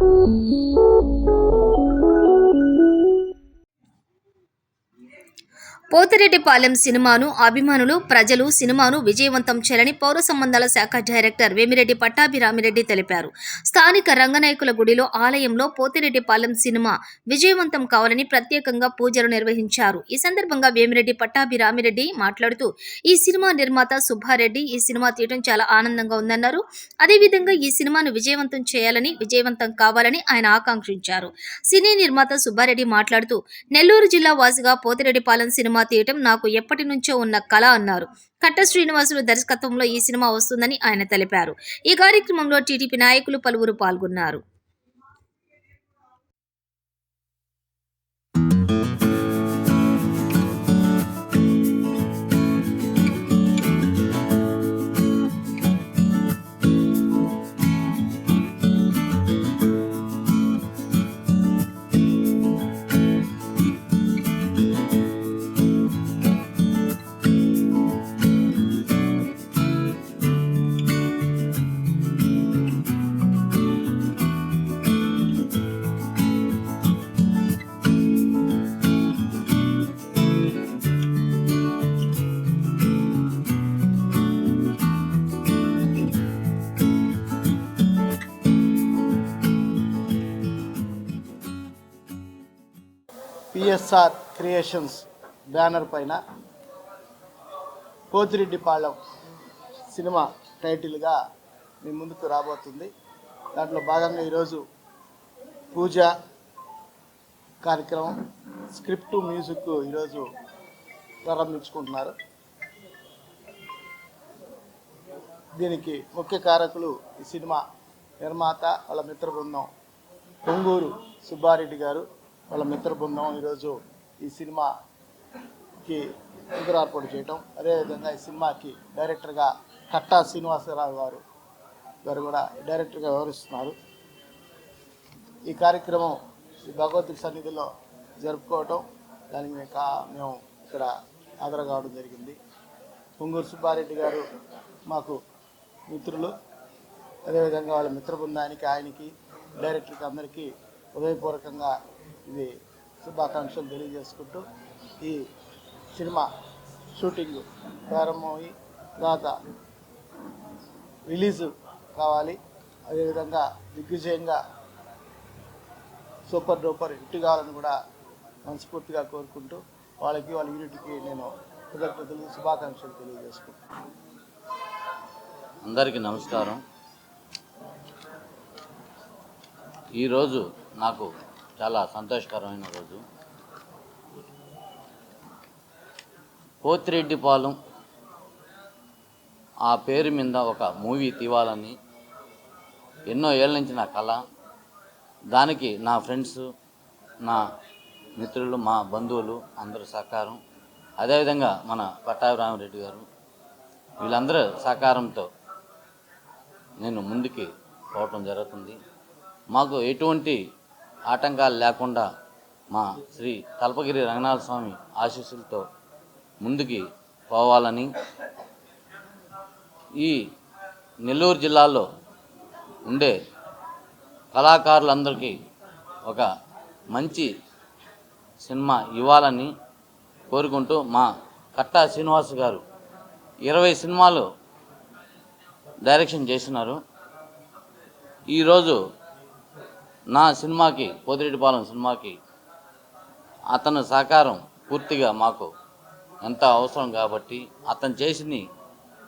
Thank you. Pothireddipalem సినిమాను అభిమానులు ప్రజలు సినిమాను విజయవంతం చేయాలని పౌర సంబంధాల శాఖ డైరెక్టర్ వేమిరెడ్డి పట్టాభిరామిరెడ్డి తెలిపారు. స్థానిక రంగనాయకుల గుడిలో ఆలయంలో పోతిరెడ్డిపాలెం సినిమా విజయవంతం కావాలని ప్రత్యేకంగా పూజలు నిర్వహించారు. ఈ సందర్భంగా వేమిరెడ్డి పట్టాభిరామిరెడ్డి మాట్లాడుతూ ఈ సినిమా నిర్మాత సుబ్బారెడ్డి ఈ సినిమా తీయడం చాలా ఆనందంగా ఉందన్నారు. అదేవిధంగా ఈ సినిమాను విజయవంతం చేయాలని విజయవంతం కావాలని ఆయన ఆకాంక్షించారు. సినీ నిర్మాత సుబ్బారెడ్డి మాట్లాడుతూ నెల్లూరు జిల్లా వాసిగా పోతిరెడ్డిపాలెం సినిమా తీయటం నాకు ఎప్పటి నుంచో ఉన్న కళ అన్నారు. కట్ట శ్రీనివాసులు దర్శకత్వంలో ఈ సినిమా వస్తుందని ఆయన తెలిపారు. ఈ కార్యక్రమంలో టీడీపీ నాయకులు పలువురు పాల్గొన్నారు. పిఎస్ఆర్ క్రియేషన్స్ బ్యానర్ పైన కోతిరెడ్డిపాళెం సినిమా టైటిల్గా మీ ముందుకు రాబోతుంది. దాంట్లో భాగంగా ఈరోజు పూజ కార్యక్రమం స్క్రిప్ట్ మ్యూజిక్ ఈరోజు ప్రారంభించుకుంటున్నారు. దీనికి ముఖ్య కారకులు ఈ సినిమా నిర్మాత వాళ్ళ మిత్ర బృందం పొంగూరు సుబ్బారెడ్డి గారు. వాళ్ళ మిత్ర బృందం ఈరోజు ఈ సినిమాకి అంకురార్పణ చేయటం. అదేవిధంగా ఈ సినిమాకి డైరెక్టర్గా కట్టా శ్రీనివాసరావు గారు గారు కూడా డైరెక్టర్గా వ్యవహరిస్తున్నారు. ఈ కార్యక్రమం ఈ భగవద్గీత సన్నిధిలో జరుపుకోవటం దానికి మేము మేము ఇక్కడ హాజరు కావడం జరిగింది. పొంగూరు సుబ్బారెడ్డి గారు మాకు మిత్రులు. అదేవిధంగా వాళ్ళ మిత్ర బృందానికి ఆయనకి డైరెక్టర్కి అందరికీ హృదయపూర్వకంగా ఇది శుభాకాంక్షలు తెలియజేసుకుంటూ ఈ సినిమా షూటింగ్ ప్రారంభమై తర్వాత రిలీజు కావాలి. అదేవిధంగా దిగ్విజయంగా సూపర్ డూపర్ హిట్ కావాలని కూడా మనస్ఫూర్తిగా కోరుకుంటూ వాళ్ళకి వాళ్ళ యూనిట్కి నేను కృతజ్ఞతలు శుభాకాంక్షలు తెలియజేసుకుంటాను అందరికీ నమస్కారం. ఈరోజు నాకు చాలా సంతోషకరమైన రోజు. పోతిరెడ్డిపాలెం ఆ పేరు మీద ఒక మూవీ తీవాలని ఎన్నో ఏళ్ళ నుంచి నా కళ దానికి నా ఫ్రెండ్స్ నా మిత్రులు మా బంధువులు అందరూ సహకారం. అదేవిధంగా మన పట్టాభిరామరెడ్డి గారు వీళ్ళందరూ సహకారంతో నేను ముందుకి పోవటం జరుగుతుంది. మాకు ఎటువంటి ఆటంకాలు లేకుండా మా శ్రీ తల్పగిరి రంగనాథ స్వామి ఆశీస్సులతో ముందుకి పోవాలని ఈ నెల్లూరు జిల్లాలో ఉండే కళాకారులందరికీ ఒక మంచి సినిమా ఇవ్వాలని కోరుకుంటూ మా కట్టా శ్రీనివాస్ గారు ఇరవై సినిమాలు డైరెక్షన్ చేసినారు. ఈరోజు నా సినిమాకి పోతిరెడ్డిపాలెం సినిమాకి అతను సహకారం పూర్తిగా మాకు ఎంత అవసరం కాబట్టి అతను చేసిన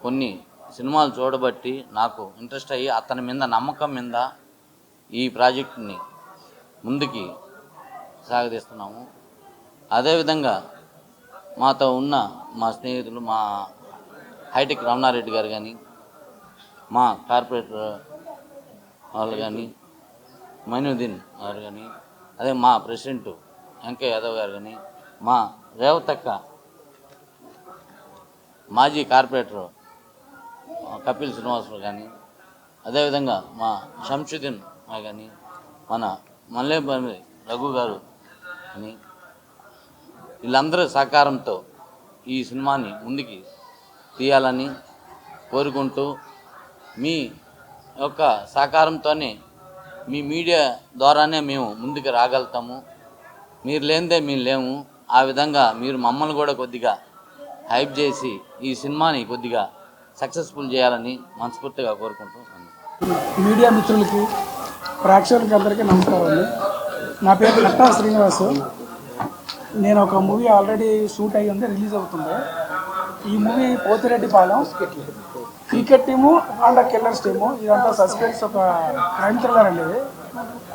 కొన్ని సినిమాలు చూడబట్టి నాకు ఇంట్రెస్ట్ అయ్యి అతని మీద నమ్మకం మీద ఈ ప్రాజెక్టుని ముందుకి సాగదీస్తున్నాము. అదేవిధంగా మాతో ఉన్న మా స్నేహితులు మా హైటెక్ రమణారెడ్డి గారు కానీ మా కార్పొరేటర్ వాళ్ళు కానీ మైనుద్దీన్ గారు కానీ అదే మా ప్రెసిడెంట్ వెంకయ్య యాదవ్ గారు కానీ మా రేవతక్క మాజీ కార్పొరేటర్ కపిల్ శ్రీనివాసరావు కానీ అదేవిధంగా మా శంషుద్దీన్ కానీ మన మల్లేపల్లి రఘు గారు అని వీళ్ళందరూ సహకారంతో ఈ సినిమాని ముందుకి తీయాలని కోరుకుంటూ మీ యొక్క సహకారంతోనే మీ మీడియా ద్వారానే మేము ముందుకు రాగలుగుతాము. మీరు లేనిదే మేము లేము. ఆ విధంగా మీరు మమ్మల్ని కూడా కొద్దిగా హైప్ చేసి ఈ సినిమాని కొద్దిగా సక్సెస్ఫుల్ చేయాలని మనస్ఫూర్తిగా కోరుకుంటున్నాను మీడియా మిత్రులకి ప్రేక్షకులకి అందరికీ నమస్కారం నా పేరు నట్టా శ్రీనివాస్. నేను ఒక మూవీ ఆల్రెడీ షూట్ అయ్యి ఉంది రిలీజ్ అవుతుంది. ఈ movie Pothireddy Pothireddypalem cricket team and killers team ఇదంతా సస్పెన్స్ ఒక క్రైమ్ థ్రిల్లర్ అండి ఇది.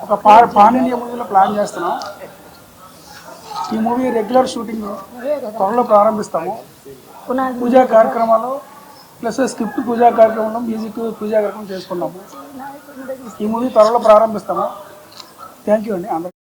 ఒక పా పాన్ ఇండియా మూవీలో ప్లాన్ చేస్తున్నాం. ఈ మూవీ రెగ్యులర్ షూటింగ్ త్వరలో ప్రారంభిస్తాము. పూజా కార్యక్రమాలు ప్లస్ స్క్రిప్ట్ పూజా కార్యక్రమంలో మ్యూజిక్ పూజా కార్యక్రమం చేసుకున్నాము ఈ మూవీ త్వరలో ప్రారంభిస్తాము. థ్యాంక్ యూ అండి అందరికీ.